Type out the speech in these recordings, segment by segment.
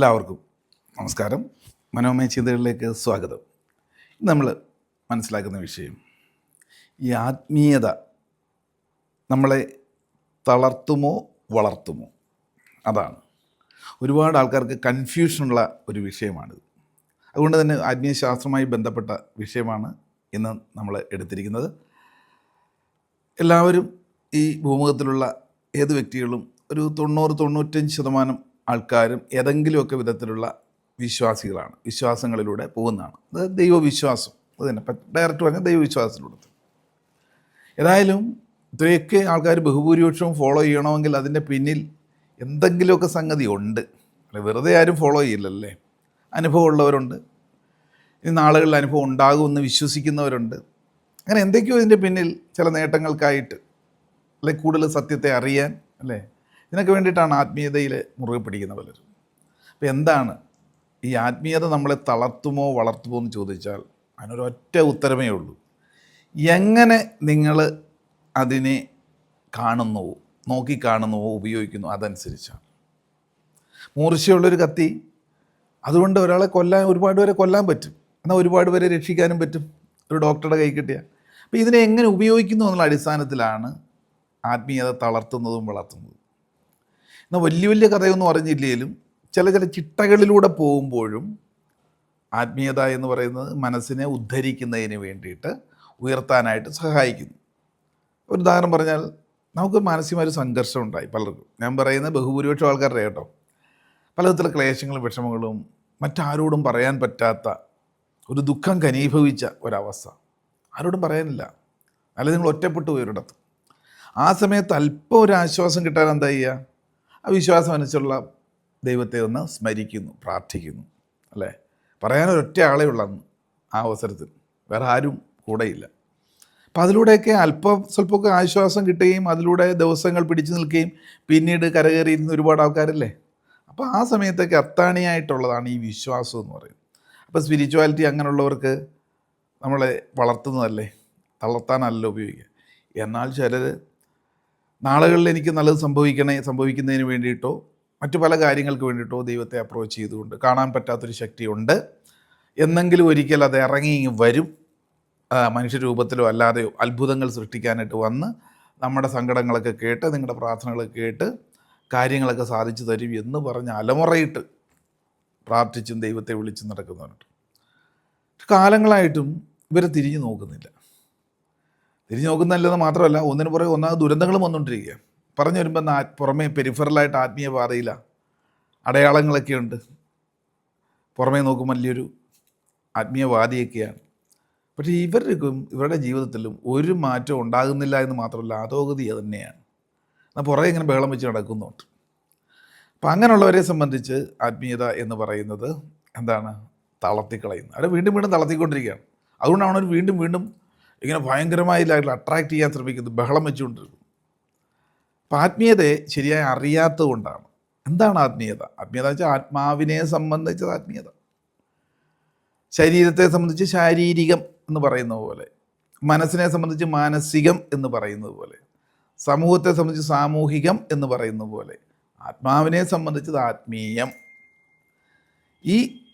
എല്ലാവർക്കും നമസ്കാരം. മനോമയ ചിന്തകളിലേക്ക് സ്വാഗതം. നമ്മൾ മനസ്സിലാക്കുന്ന വിഷയം ഈ ആത്മീയത നമ്മളെ തളർത്തുമോ വളർത്തുമോ? അതാണ്. ഒരുപാട് ആൾക്കാർക്ക് കൺഫ്യൂഷനുള്ള ഒരു വിഷയമാണിത്. അതുകൊണ്ട് തന്നെ ആത്മീയ ശാസ്ത്രവുമായി ബന്ധപ്പെട്ട വിഷയമാണ് ഇന്ന് നമ്മൾ എടുത്തിരിക്കുന്നത്. എല്ലാവരും ഈ ഭൂമുഖത്തിലുള്ള ഏത് വ്യക്തികളും ഒരു തൊണ്ണൂറ് തൊണ്ണൂറ്റഞ്ച് ശതമാനം ആൾക്കാരും ഏതെങ്കിലുമൊക്കെ വിധത്തിലുള്ള വിശ്വാസികളാണ്. വിശ്വാസങ്ങളിലൂടെ പോകുന്നതാണ്. അത് ദൈവവിശ്വാസം. അത് തന്നെ. ഡയറക്റ്റ് പറഞ്ഞാൽ ദൈവവിശ്വാസത്തിലൂടെ. ഏതായാലും ഇത്രയൊക്കെ ആൾക്കാർ ബഹുഭൂരിപക്ഷവും ഫോളോ ചെയ്യണമെങ്കിൽ അതിന്റെ പിന്നിൽ എന്തെങ്കിലുമൊക്കെ സംഗതി ഉണ്ട്. വെറുതെ ആരും ഫോളോ ചെയ്യില്ലല്ലേ? അനുഭവമുള്ളവരുണ്ട് ഇനി നാളുകളിൽ അനുഭവം ഉണ്ടാകുമെന്ന് വിശ്വസിക്കുന്നവരുണ്ട്. അങ്ങനെ എന്തൊക്കെയോ ഇതിന്റെ പിന്നിൽ ചില നേട്ടങ്ങൾക്കായിട്ട് അല്ലെ കൂടുതൽ സത്യത്തെ അറിയാൻ അല്ലേ? ഇതിനൊക്കെ വേണ്ടിയിട്ടാണ് ആത്മീയതയിൽ മുറുകെ പിടിക്കുന്ന പലരും. അപ്പോൾ എന്താണ് ഈ ആത്മീയത നമ്മളെ തളർത്തുമോ വളർത്തുമോ എന്ന് ചോദിച്ചാൽ അതിനൊരൊറ്റ ഉത്തരമേ ഉള്ളൂ. എങ്ങനെ നിങ്ങൾ അതിനെ കാണുന്നുവോ നോക്കിക്കാണുന്നുവോ ഉപയോഗിക്കുന്നു അതനുസരിച്ചാണ്. മൂർച്ചയുള്ളൊരു കത്തി അതുകൊണ്ട് ഒരാളെ കൊല്ലാൻ ഒരുപാട് പേരെ കൊല്ലാൻ പറ്റും. എന്നാൽ ഒരുപാട് പേരെ രക്ഷിക്കാനും പറ്റും. ഒരു ഡോക്ടറുടെ കൈ കിട്ടിയ. അപ്പോൾ ഇതിനെ എങ്ങനെ ഉപയോഗിക്കുന്നു എന്നുള്ള അടിസ്ഥാനത്തിലാണ് ആത്മീയത തളർത്തുന്നതും വളർത്തുന്നതും. എന്നാൽ വലിയ വലിയ കഥയൊന്നും അറിഞ്ഞില്ലെങ്കിലും ചില ചില ചിട്ടകളിലൂടെ പോകുമ്പോഴും ആത്മീയത എന്ന് പറയുന്നത് മനസ്സിനെ ഉദ്ധരിക്കുന്നതിന് വേണ്ടിയിട്ട് ഉയർത്താനായിട്ട് സഹായിക്കുന്നു. ഒരു ഉദാഹരണം പറഞ്ഞാൽ നമുക്ക് മാനസികമായൊരു സംഘർഷം ഉണ്ടായി പലർക്കും. ഞാൻ പറയുന്ന ബഹുഭൂരിപക്ഷം ആൾക്കാരുടെ കേട്ടോ. പലതരത്തിലുള്ള ക്ലേശങ്ങളും വിഷമങ്ങളും മറ്റാരോടും പറയാൻ പറ്റാത്ത ഒരു ദുഃഖം കനീഭവിച്ച ഒരവസ്ഥ. ആരോടും പറയാനില്ല. അല്ലെങ്കിൽ നിങ്ങൾ ഒറ്റപ്പെട്ടു പോയി ഒരിടത്ത്. ആ സമയത്ത് അല്പം ഒരു ആശ്വാസം കിട്ടാൻ എന്താ ചെയ്യുക വിശ്വാസം അനുസരിച്ചുള്ള ദൈവത്തെ ഒന്ന് സ്മരിക്കുന്നു പ്രാർത്ഥിക്കുന്നു അല്ലേ? പറയാനൊരൊറ്റ ആളേ ഉള്ളന്ന് ആ അവസരത്തിൽ. വേറെ ആരും കൂടെയില്ല. അപ്പം അതിലൂടെയൊക്കെ അല്പം സ്വല്പമൊക്കെ ആശ്വാസം കിട്ടുകയും അതിലൂടെ ദിവസങ്ങൾ പിടിച്ചു നിൽക്കുകയും പിന്നീട് കരകയറിയിരുന്ന ഒരുപാട് ആൾക്കാരല്ലേ? അപ്പോൾ ആ സമയത്തൊക്കെ അത്താണിയായിട്ടുള്ളതാണ് ഈ വിശ്വാസം എന്ന് പറയുന്നത്. അപ്പോൾ സ്പിരിച്വാലിറ്റി അങ്ങനെയുള്ളവർക്ക് നമ്മളെ വളർത്തുന്നതല്ലേ? തളർത്താനല്ല ഉപയോഗിക്കുക. എന്നാൽ ചിലർ നാളുകളിൽ എനിക്ക് നല്ലത് സംഭവിക്കണേ സംഭവിക്കുന്നതിന് വേണ്ടിയിട്ടോ മറ്റു പല കാര്യങ്ങൾക്ക് വേണ്ടിയിട്ടോ ദൈവത്തെ അപ്രോച്ച് ചെയ്തുകൊണ്ട് കാണാൻ പറ്റാത്തൊരു ശക്തിയുണ്ട്. എന്നെങ്കിലും ഒരിക്കൽ അത് ഇറങ്ങി വരും. മനുഷ്യരൂപത്തിലോ അല്ലാതെയോ അത്ഭുതങ്ങൾ സൃഷ്ടിക്കാനായിട്ട് വന്ന് നമ്മുടെ സങ്കടങ്ങളൊക്കെ കേട്ട് നിങ്ങളുടെ പ്രാർത്ഥനകളൊക്കെ കേട്ട് കാര്യങ്ങളൊക്കെ സാധിച്ചു തരും എന്ന് പറഞ്ഞ് അലമുറയിട്ട് പ്രാർത്ഥിച്ചും ദൈവത്തെ വിളിച്ചും നടക്കുന്നവരുണ്ട്. കാലങ്ങളായിട്ടും ഇവരെ തിരിഞ്ഞു നോക്കുന്നില്ല. തിരിഞ്ഞു നോക്കുന്നില്ലെന്ന് മാത്രമല്ല ഒന്നിന് പുറകെ ഒന്നാമത് ദുരന്തങ്ങളും വന്നുകൊണ്ടിരിക്കുക പറഞ്ഞു വരുമ്പോൾ നാ പുറമേ പെരിഫറലായിട്ട് ആത്മീയ പാതയിലാണ് അടയാളങ്ങളൊക്കെ ഉണ്ട്. പുറമേ നോക്കുമ്പോൾ വലിയൊരു ആത്മീയവാദിയൊക്കെയാണ് പക്ഷേ ഇവർക്കും ഇവരുടെ ജീവിതത്തിലും ഒരു മാറ്റം ഉണ്ടാകുന്നില്ല എന്ന് മാത്രമല്ല അധോഗതി തന്നെയാണ്. എന്നാൽ പുറകെ ഇങ്ങനെ ബഹളം വെച്ച് നടക്കുന്നുണ്ട്. അപ്പം അങ്ങനെയുള്ളവരെ സംബന്ധിച്ച് ആത്മീയത എന്ന് പറയുന്നത് എന്താണ്? തളർത്തിക്കളയുന്നത് അവരെ വീണ്ടും വീണ്ടും തളർത്തിക്കൊണ്ടിരിക്കുകയാണ്. അതുകൊണ്ടാണ് അവർ വീണ്ടും വീണ്ടും ഇങ്ങനെ ഭയങ്കരമായി അട്രാക്റ്റ് ചെയ്യാൻ ശ്രമിക്കുന്നു ബഹളം വെച്ചുകൊണ്ടിരിക്കുന്നു അപ്പം ആത്മീയതയെ ശരിയായി അറിയാത്തത് കൊണ്ടാണ്. എന്താണ് ആത്മീയത? ആത്മീയത വെച്ചാൽ ആത്മാവിനെ സംബന്ധിച്ചത് ആത്മീയത. ശരീരത്തെ സംബന്ധിച്ച് ശാരീരികം എന്ന് പറയുന്ന പോലെ മനസ്സിനെ സംബന്ധിച്ച് മാനസികം എന്ന് പറയുന്നത് പോലെ സമൂഹത്തെ സംബന്ധിച്ച് സാമൂഹികം എന്ന് പറയുന്ന പോലെ ആത്മാവിനെ സംബന്ധിച്ചത് ആത്മീയം. ഈ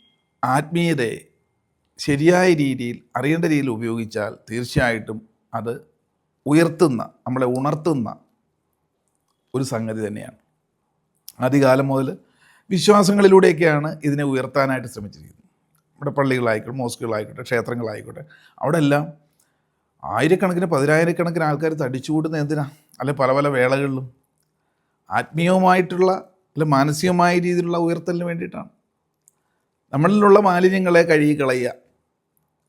ആത്മീയതയെ ശരിയായ രീതിയിൽ അറിയേണ്ട രീതിയിൽ ഉപയോഗിച്ചാൽ തീർച്ചയായിട്ടും അത് ഉയർത്തുന്ന നമ്മളെ ഉണർത്തുന്ന ഒരു സംഗതി തന്നെയാണ്. ആദ്യകാലം മുതൽ വിശ്വാസങ്ങളിലൂടെയൊക്കെയാണ് ഇതിനെ ഉയർത്താനായിട്ട് ശ്രമിച്ചിരിക്കുന്നത്. നമ്മുടെ പള്ളികളായിക്കോട്ടെ മോസ്കുകളായിക്കോട്ടെ ക്ഷേത്രങ്ങളായിക്കോട്ടെ അവിടെ എല്ലാം ആയിരക്കണക്കിന് പതിനായിരക്കണക്കിന് ആൾക്കാർ തടിച്ചുകൂടുന്ന എന്തിനാ? അല്ലെ പല പല വേളകളിലും ആത്മീയവുമായിട്ടുള്ള അല്ലെ മാനസികമായ രീതിയിലുള്ള ഉയർത്തലിന് വേണ്ടിയിട്ടാണ്. നമ്മളിലുള്ള മാലിന്യങ്ങളെ കഴുകി കളയുക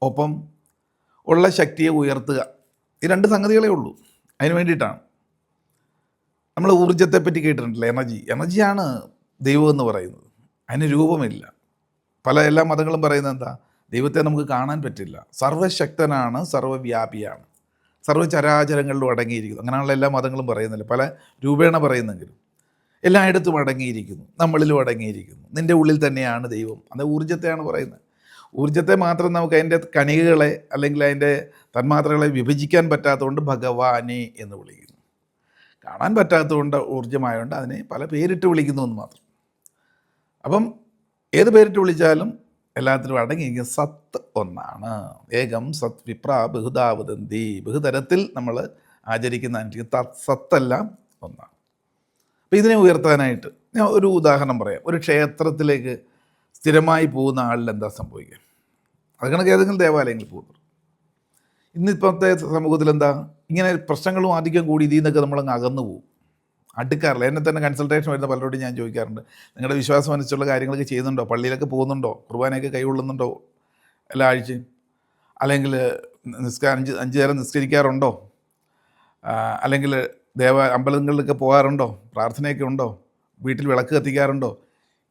ഒപ്പം ഉള്ള ശക്തിയെ ഉയർത്തുക. ഈ രണ്ട് സംഗതികളേ ഉള്ളൂ. അതിന് വേണ്ടിയിട്ടാണ്. നമ്മൾ ഊർജത്തെ പറ്റി കേട്ടിട്ടുണ്ടല്ലോ? എനർജി. എനർജിയാണ് ദൈവം എന്ന് പറയുന്നത്. അതിന് രൂപമില്ല. പല എല്ലാ മതങ്ങളും പറയുന്നത് എന്താ? ദൈവത്തെ നമുക്ക് കാണാൻ പറ്റില്ല. സർവശക്തനാണ് സർവവ്യാപിയാണ് സർവചരാചരങ്ങളിലും അടങ്ങിയിരിക്കുന്നു. അങ്ങനെയുള്ള എല്ലാ മതങ്ങളും പറയുന്നില്ല. പല രൂപേണ പറയുന്നെങ്കിലും. എല്ലായിടത്തും അടങ്ങിയിരിക്കുന്നു. നമ്മളിലും അടങ്ങിയിരിക്കുന്നു. നിന്റെ ഉള്ളിൽ തന്നെയാണ് ദൈവം. അത് ഊർജത്തെയാണ് പറയുന്നത്. ഊർജത്തെ മാത്രം നമുക്ക് അതിന്റെ കണികകളെ അല്ലെങ്കിൽ അതിന്റെ തന്മാത്രകളെ വിഭജിക്കാൻ പറ്റാത്തതുകൊണ്ട് ഭഗവാനെ എന്ന് വിളിക്കുന്നു. കാണാൻ പറ്റാത്തതുകൊണ്ട് ഊർജമായതുകൊണ്ട് അതിനെ പല പേരിട്ട് വിളിക്കുന്നു എന്ന് മാത്രം. അപ്പം ഏത് പേരിട്ട് വിളിച്ചാലും എല്ലാത്തിലും അടങ്ങിയിരിക്കുന്ന സത്ത് ഒന്നാണ്. ഏകം സത് വിപ്ര ബഹുതാവതന്തി ബഹുതരത്തിൽ നമ്മൾ ആചരിക്കുന്ന തത് സത്തെല്ലാം ഒന്നാണ്. അപ്പോൾ ഇതിനെ ഉയർത്താനായിട്ട് ഞാൻ ഒരു ഉദാഹരണം പറയാം. ഒരു ക്ഷേത്രത്തിലേക്ക് സ്ഥിരമായി പോകുന്ന ആളിൽ എന്താ സംഭവിക്കുക? അത് കണക്ക് ഏതെങ്കിലും ദേവാലയങ്ങളിൽ പോകുന്നു ഇന്നിപ്പോഴത്തെ സമൂഹത്തിൽ എന്താ? ഇങ്ങനെ പ്രശ്നങ്ങളും അധികം കൂടി ഇതിൽ നിന്നൊക്കെ നമ്മളങ്ങ് അകന്നു പോകും. അടുക്കാറില്ല. എന്നെ തന്നെ കൺസൾട്ടേഷൻ വരുന്ന പലരോടും ഞാൻ ചോദിക്കാറുണ്ട്. നിങ്ങളുടെ വിശ്വാസം അനുസരിച്ചുള്ള കാര്യങ്ങളൊക്കെ ചെയ്യുന്നുണ്ടോ? പള്ളിയിലൊക്കെ പോകുന്നുണ്ടോ? കുർബാനയൊക്കെ കൈകൊള്ളുന്നുണ്ടോ എല്ലാ ആഴ്ചയും? അല്ലെങ്കിൽ നിസ്കാരം അഞ്ച് അഞ്ച് നേരം നിസ്കരിക്കാറുണ്ടോ? അല്ലെങ്കിൽ ദേവ അമ്പലങ്ങളിലൊക്കെ പോകാറുണ്ടോ? പ്രാർത്ഥനയൊക്കെ ഉണ്ടോ? വീട്ടിൽ വിളക്ക് കത്തിക്കാറുണ്ടോ?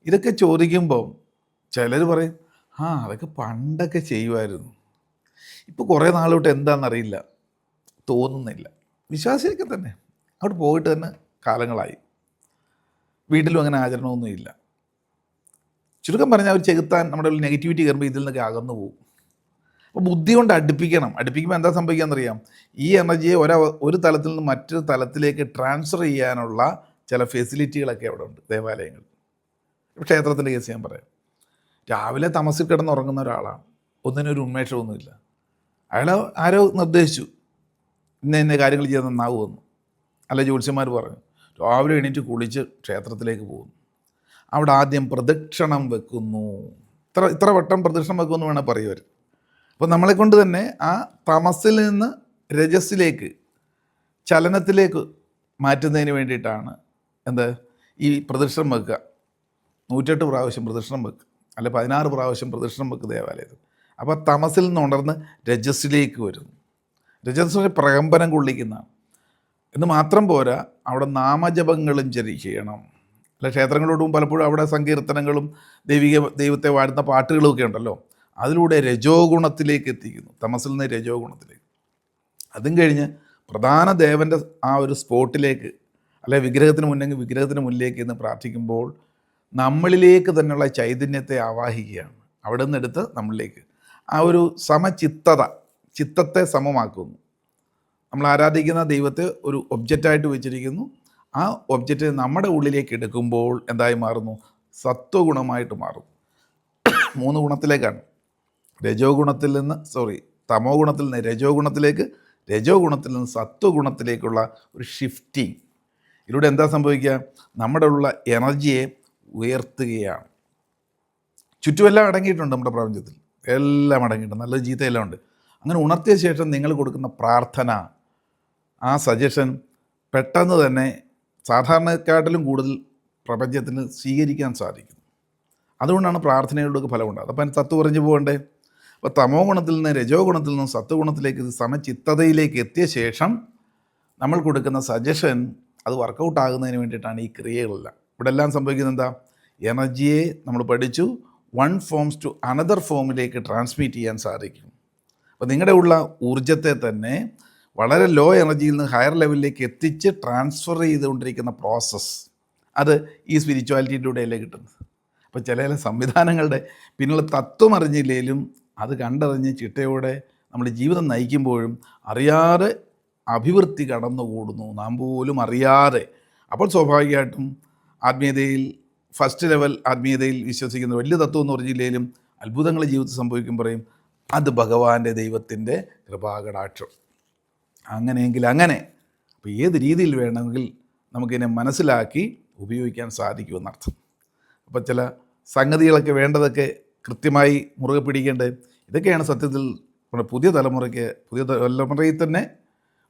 ഇതൊക്കെ ചോദിക്കുമ്പോൾ ചിലർ പറയും ആ അതൊക്കെ പണ്ടൊക്കെ ചെയ്യുമായിരുന്നു ഇപ്പോൾ കുറേ നാളോട്ട് എന്താണെന്നറിയില്ല തോന്നുന്നില്ല. വിശ്വാസിയൊക്കെ തന്നെ. അവിടെ പോയിട്ട് തന്നെ കാലങ്ങളായി. വീട്ടിലും അങ്ങനെ ആചരണമൊന്നുമില്ല ചുരുക്കം പറഞ്ഞാൽ അവർ ചെകുത്താൻ നമ്മുടെ ഒരു നെഗറ്റിവിറ്റി കയറുമ്പോൾ ഇതിൽ നിന്നൊക്കെ അകന്നു പോകും അപ്പോൾ ബുദ്ധി കൊണ്ട് അടുപ്പിക്കണം. അടുപ്പിക്കുമ്പോൾ എന്താ സംഭവിക്കാന്നറിയാം? ഈ എനർജിയെ ഒരു ഒരു തലത്തിൽ നിന്ന് മറ്റൊരു തലത്തിലേക്ക് ട്രാൻസ്ഫർ ചെയ്യാനുള്ള ചില ഫെസിലിറ്റികളൊക്കെ അവിടെ ഉണ്ട് ദേവാലയങ്ങൾ ക്ഷേത്രത്തിന്റെ കേസ് ഞാൻ പറയാം. രാവിലെ തമസിൽ കിടന്നുറങ്ങുന്ന ഒരാളാണ്. ഒരു ഉന്മേഷമൊന്നുമില്ല അയാൾ ആരോ നിർദ്ദേശിച്ചു. ഇന്ന ഇന്ന കാര്യങ്ങൾ ചെയ്ത് നന്നാവുമെന്ന്. അല്ല ജ്യോത്സ്യന്മാർ പറഞ്ഞു രാവിലെ എണീറ്റ് കുളിച്ച് ക്ഷേത്രത്തിലേക്ക് പോകുന്നു. അവിടെ ആദ്യം പ്രദക്ഷിണം വെക്കുന്നു. ഇത്ര ഇത്ര വട്ടം പ്രദക്ഷിണം വെക്കുമെന്ന് വേണേൽ പറയുവർ അപ്പോൾ നമ്മളെ കൊണ്ട് തന്നെ ആ തമസിൽ നിന്ന് രജസ്സിലേക്ക് ചലനത്തിലേക്ക് മാറ്റുന്നതിന് വേണ്ടിയിട്ടാണ് എന്ത്? ഈ പ്രദക്ഷിണം വെക്കുക. നൂറ്റെട്ട് പ്രാവശ്യം പ്രദക്ഷിണം വെക്കുക. അല്ലെ പതിനാറ് പ്രാവശ്യം പ്രദക്ഷിണം വെക്ക് ദേവാലയത്തിൽ. അപ്പോൾ തമസിൽ നിന്ന് ഉണർന്ന് രജസ്സിലേക്ക് വരുന്നു. രജസ് പ്രകമ്പനം കൊള്ളിക്കുന്നതാണ്. എന്ന് മാത്രം പോരാ അവിടെ നാമജപങ്ങളും ചരി ചെയ്യണം അല്ല ക്ഷേത്രങ്ങളോടും പലപ്പോഴും അവിടെ സങ്കീർത്തനങ്ങളും ദൈവിക ദൈവത്തെ വാഴുന്ന പാട്ടുകളും ഒക്കെ ഉണ്ടല്ലോ. അതിലൂടെ രജോ ഗുണത്തിലേക്ക് എത്തിക്കുന്നു. തമസിൽ നിന്ന് രജോ ഗുണത്തിലേക്ക് അതും കഴിഞ്ഞ് പ്രധാന ദേവന്റെ ആ ഒരു സ്പോട്ടിലേക്ക് അല്ലെ വിഗ്രഹത്തിന് മുന്നെങ്കിൽ വിഗ്രഹത്തിന് മുന്നിലേക്ക് എന്ന് പ്രാർത്ഥിക്കുമ്പോൾ നമ്മളിലേക്ക് തന്നെയുള്ള ചൈതന്യത്തെ ആവാഹിക്കുകയാണ്. അവിടെ നിന്ന് എടുത്ത് നമ്മളിലേക്ക്. ആ ഒരു സമചിത്തത ചിത്തത്തെ സമമാക്കുന്നു. നമ്മൾ ആരാധിക്കുന്ന ദൈവത്തെ ഒരു ഒബ്ജക്റ്റായിട്ട് വെച്ചിരിക്കുന്നു. ആ ഒബ്ജക്റ്റ് നമ്മുടെ ഉള്ളിലേക്ക് എടുക്കുമ്പോൾ എന്തായി മാറുന്നു? സത്വഗുണമായിട്ട് മാറും മൂന്ന് ഗുണത്തിലേക്കാണ്. രജോ ഗുണത്തിൽ നിന്ന് സോറി തമോ ഗുണത്തിൽ നിന്ന് രജോ ഗുണത്തിലേക്ക് രജോ ഗുണത്തിൽ നിന്ന് സത്വഗുണത്തിലേക്കുള്ള ഒരു ഷിഫ്റ്റിംഗ് ഇതിലൂടെ എന്താ സംഭവിക്കുക? നമ്മുടെ ഉള്ള എനർജിയെ ഉയർത്തുകയാണ്. ചുറ്റുമെല്ലാം അടങ്ങിയിട്ടുണ്ട് നമ്മുടെ പ്രപഞ്ചത്തിൽ. എല്ലാം അടങ്ങിയിട്ടുണ്ട്. നല്ല ചീത്തയെല്ലാം ഉണ്ട്. അങ്ങനെ ഉണർത്തിയ ശേഷം നിങ്ങൾ കൊടുക്കുന്ന പ്രാർത്ഥന ആ സജഷൻ പെട്ടെന്ന് തന്നെ സാധാരണക്കാട്ടിലും കൂടുതൽ പ്രപഞ്ചത്തിന് സ്വീകരിക്കാൻ സാധിക്കും അതുകൊണ്ടാണ് പ്രാർത്ഥനകളുടെ ഫലമുണ്ടാകുന്നത്. അപ്പം അതിന് തത്വ പറഞ്ഞു പോകണ്ടേ? അപ്പോൾ തമോ ഗുണത്തിൽ നിന്ന് രജോ ഗുണത്തിൽ നിന്ന് സത്വഗുണത്തിലേക്ക് സമചിത്തതയിലേക്ക് എത്തിയ ശേഷം നമ്മൾ കൊടുക്കുന്ന സജഷൻ അത് വർക്കൗട്ട് ആകുന്നതിന് വേണ്ടിയിട്ടാണ് ഈ ക്രിയകളെല്ലാം. ഇവിടെ എല്ലാം സംഭവിക്കുന്നത് എന്താ എനർജിയെ നമ്മൾ പഠിച്ചു വൺ ഫോംസ് ടു അനദർ ഫോമിലേക്ക് ട്രാൻസ്മിറ്റ് ചെയ്യാൻ സാധിക്കും. അപ്പോൾ നിങ്ങളുടെ ഉള്ള ഊർജത്തെ തന്നെ വളരെ ലോ എനർജിയിൽ നിന്ന് ഹയർ ലെവലിലേക്ക് എത്തിച്ച് ട്രാൻസ്ഫർ ചെയ്തുകൊണ്ടിരിക്കുന്ന പ്രോസസ്സ് അത് ഈ സ്പിരിച്വാലിറ്റിയിലൂടെയല്ലേ കിട്ടുന്നത്. അപ്പോൾ ചില ചില സംവിധാനങ്ങളുടെ പിന്നുള്ള തത്വം അറിഞ്ഞില്ലെങ്കിലും അത് കണ്ടറിഞ്ഞ് ചിട്ടയോടെ നമ്മൾ ജീവിതം നയിക്കുമ്പോഴും അറിയാതെ അഭിവൃദ്ധി കടന്നുകൂടുന്നു. നാം പോലും അറിയാതെ. അപ്പോൾ സ്വാഭാവികമായിട്ടും ആത്മീയതയിൽ ഫസ്റ്റ് ലെവൽ ആത്മീയതയിൽ വിശ്വസിക്കുന്ന വലിയ തത്വം എന്ന് പറഞ്ഞില്ലെങ്കിലും അത്ഭുതങ്ങൾ ജീവിതത്തിൽ സംഭവിക്കും പറയും അത് ഭഗവാന്റെ ദൈവത്തിന്റെ കൃപാകടാക്ഷം. അങ്ങനെയെങ്കിൽ അങ്ങനെ അപ്പോൾ ഏത് രീതിയിൽ വേണമെങ്കിൽ നമുക്കിതിനെ മനസ്സിലാക്കി ഉപയോഗിക്കാൻ സാധിക്കുമെന്നർത്ഥം അപ്പോൾ ചില സംഗതികളൊക്കെ വേണ്ടതൊക്കെ കൃത്യമായി മുറുകെ പിടിക്കേണ്ടത് ഇതൊക്കെയാണ് സത്യത്തിൽ നമ്മുടെ പുതിയ തലമുറയ്ക്ക് പുതിയ തലമുറയിൽ തന്നെ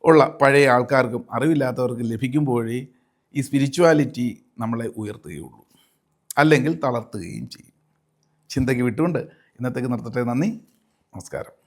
ഉള്ള പഴയ ആൾക്കാർക്കും അറിവില്ലാത്തവർക്ക് ലഭിക്കുമ്പോഴേ ഈ സ്പിരിച്വാലിറ്റി നമ്മളെ ഉയർത്തുകയുള്ളൂ. അല്ലെങ്കിൽ തളർത്തുകയും ചെയ്യും. ചിന്തയ്ക്ക് വിട്ടുകൊണ്ട് ഇന്നത്തേക്ക് നിർത്തട്ടെ. നന്ദി. നമസ്കാരം.